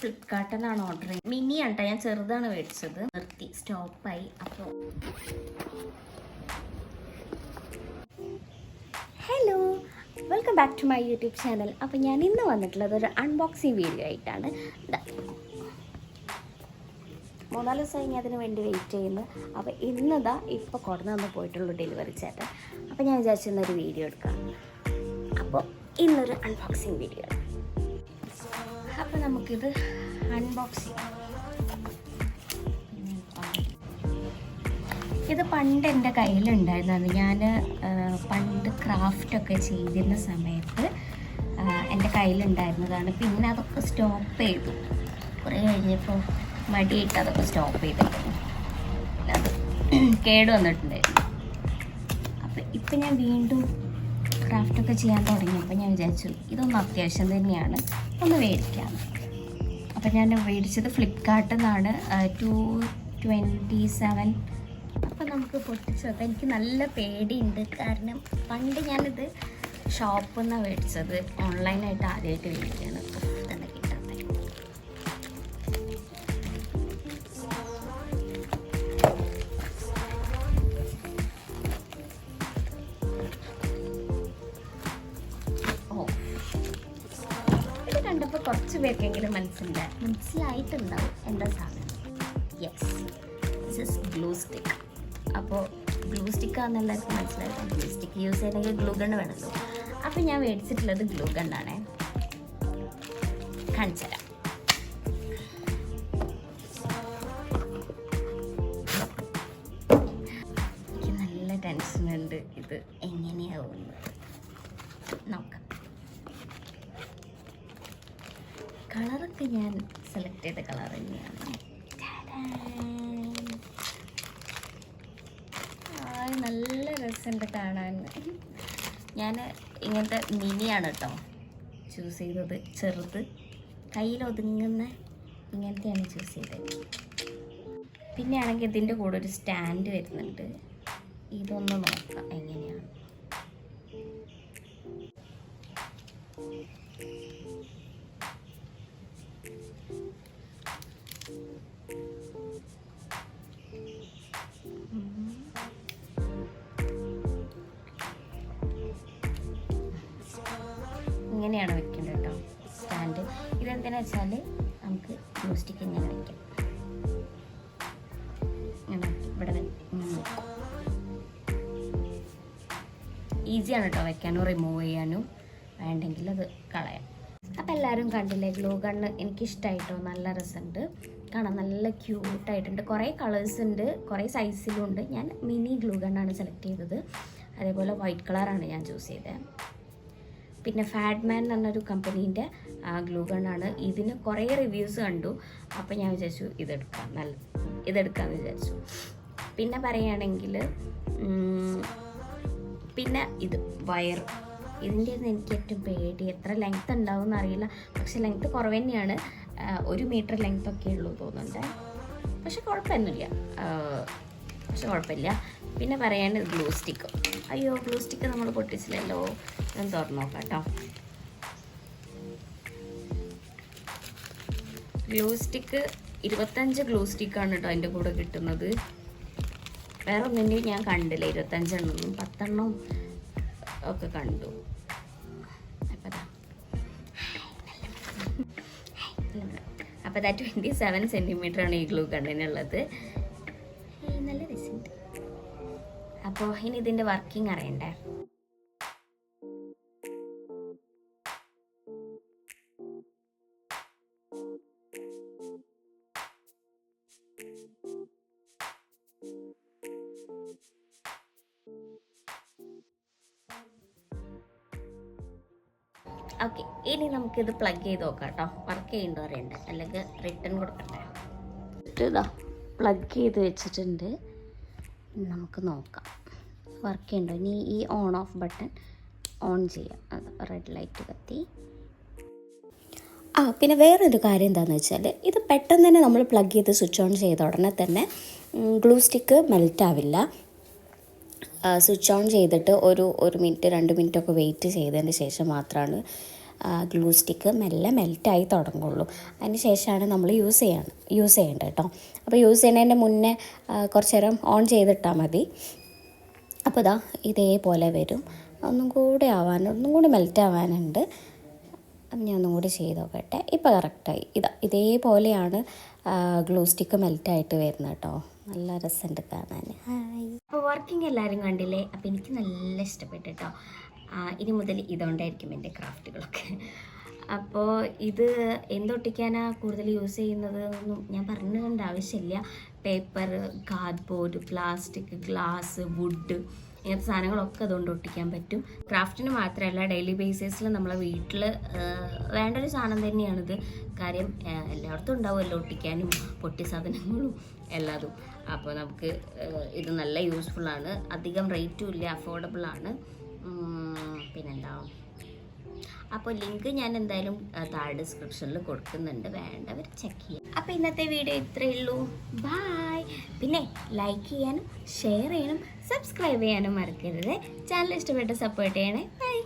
ഫ്ലിപ്കാർട്ടിൽ നിന്നാണ് ഓർഡർ ചെയ്യുന്നത് മിനി ആട്ടോ ഞാൻ ചെറുതാണ് മേടിച്ചത്. നിർത്തി. സ്റ്റോപ്പായി. അപ്പോൾ hello welcome back to my YouTube channel അപ്പോൾ ഞാൻ ഇന്ന് വന്നിട്ടുള്ളത് ഒരു അൺബോക്സിങ് വീഡിയോ ആയിട്ടാണ്. മൂന്നാൽ ദിവസമായി ഞാൻ അതിന് വേണ്ടി വെയിറ്റ് ചെയ്യുന്നു. അപ്പോൾ ഇന്നതാ ഇപ്പോൾ കൊടുന്ന് വന്ന് പോയിട്ടുള്ളൂ ഡെലിവറി ചേട്ടൻ. അപ്പോൾ ഞാൻ വിചാരിച്ചിരുന്നൊരു വീഡിയോ എടുക്കാം. അപ്പോൾ ഇന്നൊരു അൺബോക്സിങ് വീഡിയോ ആണ്. അപ്പോൾ നമുക്കിത് അൺബോക്സ് ചെയ്യാം. ഇത് പണ്ട് എന്റെ കയ്യിലുണ്ടായിരുന്നു ഞാൻ പണ്ട് ക്രാഫ്റ്റൊക്കെ ചെയ്തിരുന്ന സമയത്ത് എന്റെ കയ്യിലുണ്ടായിരുന്നതാണ്. പിന്നെ അതൊക്കെ സ്റ്റോപ്പ് ചെയ്തു. കുറേ കഴിഞ്ഞപ്പോൾ മടിയിട്ട് അതൊക്കെ സ്റ്റോപ്പ് പിന്നെ അത് കേട് വന്നിട്ടുണ്ടായിരുന്നു. അപ്പം ഇപ്പം ഞാൻ വീണ്ടും ക്രാഫ്റ്റൊക്കെ ചെയ്യാൻ തുടങ്ങിയപ്പോൾ ഞാൻ വിചാരിച്ചു ഇതൊന്നും അത്യാവശ്യം തന്നെയാണ്. ഒന്ന് മേടിക്കാം. അപ്പം ഞാൻ മേടിച്ചത് ഫ്ലിപ്കാർട്ടിൽ നിന്നാണ് ടു ട്വന്റി സെവൻ അപ്പം നമുക്ക് പൊട്ടിച്ചത് എനിക്ക് നല്ല പേടിയുണ്ട്. കാരണം പണ്ട് ഞാനിത് ഷോപ്പിൽ നിന്നാണ് മേടിച്ചത്. ഓൺലൈനായിട്ട് ആദ്യമായിട്ട് മേടിക്കുകയാണ് ഉഫ്, കുറച്ച് പേർക്കെങ്കിലും മനസ്സിലായി മനസ്സിലായിട്ടുണ്ടാവും എന്താ സാധനം? Yes this is glue stick അപ്പോൾ ഗ്ലൂ സ്റ്റിക്കാന്ന് എല്ലാവർക്കും മനസ്സിലായി ഗ്ലൂ സ്റ്റിക്ക് യൂസ് ചെയ്യണമെങ്കിൽ ഗ്ലൂ ഗണ്ണ് വേണമല്ലോ. അപ്പോൾ ഞാൻ മേടിച്ചിട്ടുള്ളത് ഗ്ലൂ ഗണ്ണാണേ കാണിച്ചുതരാം. എനിക്ക് കളറൊക്കെ ഞാൻ സെലക്ട് ചെയ്ത കളർ തന്നെയാണ്. നല്ല രസമുണ്ട് കാണാൻ. ഞാൻ ഇങ്ങനത്തെ മിനിയാണ് കേട്ടോ ചൂസ് ചെയ്തത് ചെറുത്. കയ്യിൽ ഒതുങ്ങുന്ന ഇങ്ങനത്തെയാണ് ചൂസ് ചെയ്തത്. പിന്നെ ആണെങ്കിൽ ഇതിന്റെ കൂടെ ഒരു സ്റ്റാൻഡ് വരുന്നുണ്ട്. ഇതൊന്ന് നോക്കാം എങ്ങനെയാണ്. ഇങ്ങനെയാണ് വെക്കേണ്ടത് കേട്ടോ. സ്റ്റാൻഡ്. ഇതെന്തിനാ വെച്ചാൽ നമുക്ക് ഗ്ലൂ സ്റ്റിക്ക് ഇങ്ങനെ വെക്കാം. ഇവിടെ ഈസിയാണ് കേട്ടോ വെക്കാനും റിമൂവ് ചെയ്യാനും. വേണ്ടെങ്കിൽ അത് കളയാം. അപ്പം എല്ലാവരും കണ്ടില്ലേ ഗ്ലൂ ഗണ്ണ് എനിക്കിഷ്ടമായിട്ടോ നല്ല രസമുണ്ട്. കാണാൻ നല്ല ക്യൂട്ടായിട്ടുണ്ട് കുറേ കളേഴ്സ് ഉണ്ട് കുറേ സൈസിലും ഉണ്ട്. ഞാൻ മിനി ഗ്ലൂ ഗണ്ണാണ് സെലക്ട് ചെയ്തത്. അതേപോലെ വൈറ്റ് കളറാണ് ഞാൻ ചൂസ് ചെയ്തത് പിന്നെ ഫാഡ്മാൻ എന്ന് പറഞ്ഞൊരു കമ്പനീന്റെ ഗ്ലൂ ആണ് ഇതിന് കുറേ റിവ്യൂസ് കണ്ടു. അപ്പോൾ ഞാൻ വിചാരിച്ചു ഇതെടുക്കാം. നല്ല ഇതെടുക്കാമെന്ന് വിചാരിച്ചു. പിന്നെ പറയുകയാണെങ്കിൽ പിന്നെ ഇത് വയർ. ഇതിന്റെ എനിക്ക് ഏറ്റവും പേടി. എത്ര ലെങ്ത് ഉണ്ടാവും എന്നറിയില്ല. പക്ഷെ ലെങ്ത് കുറവ് തന്നെയാണ്. ഒരു മീറ്റർ ലെങ്ത് ഒക്കെ ഉള്ളൂ തോന്നുന്നുണ്ട്. പക്ഷെ കുഴപ്പമൊന്നുമില്ല. പക്ഷെ കുഴപ്പമില്ല. പിന്നെ പറയാണ്ട് ഗ്ലൂ സ്റ്റിക്ക് അയ്യോ ഗ്ലൂ സ്റ്റിക്ക് നമ്മൾ പൊട്ടിച്ചില്ലല്ലോ. ഞാൻ തുറന്നു നോക്കാം കേട്ടോ. ഗ്ലൂ സ്റ്റിക്ക് ഇരുപത്തഞ്ച് ഗ്ലൂ സ്റ്റിക്കാണ് കേട്ടോ അതിന്റെ കൂടെ കിട്ടുന്നത്. വേറെ ഒന്നിന്റെയും ഞാൻ കണ്ടില്ല. ഇരുപത്തഞ്ചെണ്ണം പത്തെണ്ണം ഒക്കെ കണ്ടു. അപ്പോൾ ദാ. അപ്പോൾ ദാ ട്വന്റി സെവൻ സെന്റിമീറ്റർ ആണ് ഈ ഗ്ലൂ കണ്ണിനുള്ളത്. നല്ല രസമുണ്ട്. അപ്പോൾ ഇനി ഇതിന്റെ വർക്കിംഗ് അറിയണ്ടേ? ഓക്കെ ഇനി നമുക്കിത് പ്ലഗ് ചെയ്ത് നോക്കാം കേട്ടോ. വർക്ക് ചെയ്യേണ്ടി അറിയണ്ടേ? അല്ലെങ്കിൽ റിട്ടേൺ കൊടുക്കട്ടെ? പ്ലഗ് ചെയ്ത് വെച്ചിട്ടുണ്ട്. നമുക്ക് നോക്കാം. വർക്ക് ചെയ്യണ്ടോ ഇനി ഈ ഓൺ ഓഫ് ബട്ടൺ ഓൺ ചെയ്യാം. അത് റെഡ് ലൈറ്റ് കത്തി. ആ പിന്നെ വേറൊരു കാര്യം എന്താണെന്ന് വെച്ചാൽ ഇത് പെട്ടെന്ന് തന്നെ നമ്മൾ പ്ലഗ് ചെയ്ത് സ്വിച്ച് ഓൺ ചെയ്ത ഉടനെ തന്നെ ഗ്ലൂ സ്റ്റിക്ക് മെൽറ്റ് ആവില്ല. സ്വിച്ച് ഓൺ ചെയ്തിട്ട് ഒരു ഒരു മിനിറ്റ് രണ്ട് മിനിറ്റ് ഒക്കെ വെയിറ്റ് ചെയ്തതിന് ശേഷം മാത്രമാണ് ഗ്ലൂ സ്റ്റിക്ക് മെല്ലെ മെൽറ്റായി തുടങ്ങുള്ളൂ. അതിന് ശേഷമാണ് നമ്മൾ യൂസ് ചെയ്യണം യൂസ് ചെയ്യേണ്ടത് കേട്ടോ. അപ്പോൾ യൂസ് ചെയ്യുന്നതിന്റെ മുന്നേ കുറച്ച് നേരം ഓൺ ചെയ്തിട്ടാൽ മതി. അപ്പോൾ ഇതാ ഇതേപോലെ വരും. ഒന്നും കൂടെ ആവാൻ ഒന്നും കൂടി മെൽറ്റ് ആവാനുണ്ട്. ഞാൻ ഒന്നും കൂടി ചെയ്ത് നോക്കട്ടെ ഇപ്പോൾ കറക്റ്റായി ഇതാ ഇതേപോലെയാണ് ഗ്ലൂ സ്റ്റിക്ക് മെൽറ്റായിട്ട് വരുന്നത് കേട്ടോ. നല്ല രസമുണ്ട് കാണാൻ. ഹായ് അപ്പോൾ വർക്കിംഗ് എല്ലാവരും കണ്ടില്ലേ? അപ്പോൾ എനിക്ക് നല്ല ഇഷ്ടപ്പെട്ടു കേട്ടോ. ഇനി മുതൽ ഇതുകൊണ്ടായിരിക്കും എന്റെ ക്രാഫ്റ്റുകളൊക്കെ. അപ്പോൾ ഇത് എന്തൊട്ടിക്കാനാണ് കൂടുതൽ യൂസ് ചെയ്യുന്നത് ഒന്നും ഞാൻ പറഞ്ഞു ആവശ്യമില്ല. Paper cardboard plastic glass wood ഇങ്ങനത്തെ സാധനങ്ങളൊക്കെ അതുകൊണ്ട് ഒട്ടിക്കാൻ പറ്റും. ക്രാഫ്റ്റിന് മാത്രമല്ല ഡെയിലി ബേസിസിൽ നമ്മളെ വീട്ടിൽ വേണ്ട ഒരു സാധനം തന്നെയാണിത്. കാര്യം എല്ലായിടത്തും ഉണ്ടാവുമല്ലോ ഒട്ടിക്കാനും പൊട്ടി സാധനങ്ങളും എല്ലാതും. അപ്പോൾ നമുക്ക് ഇത് നല്ല യൂസ്ഫുള്ളാണ്. അധികം റേറ്റും ഇല്ല ഉം, പിന്നെന്താ? അപ്പോൾ ലിങ്ക് ഞാൻ എന്തായാലും താഴെ ഡിസ്ക്രിപ്ഷനിൽ കൊടുക്കുന്നുണ്ട്. വേണ്ടവർ ചെക്ക് ചെയ്യാം. അപ്പോൾ ഇന്നത്തെ വീഡിയോ ഇത്രയേ ഉള്ളൂ. ബായ് പിന്നെ ലൈക്ക് ചെയ്യാനും ഷെയർ ചെയ്യാനും സബ്സ്ക്രൈബ് ചെയ്യാനും മറക്കരുത്. ചാനൽ ഇഷ്ടപ്പെട്ട് സപ്പോർട്ട് ചെയ്യണേ. ബൈ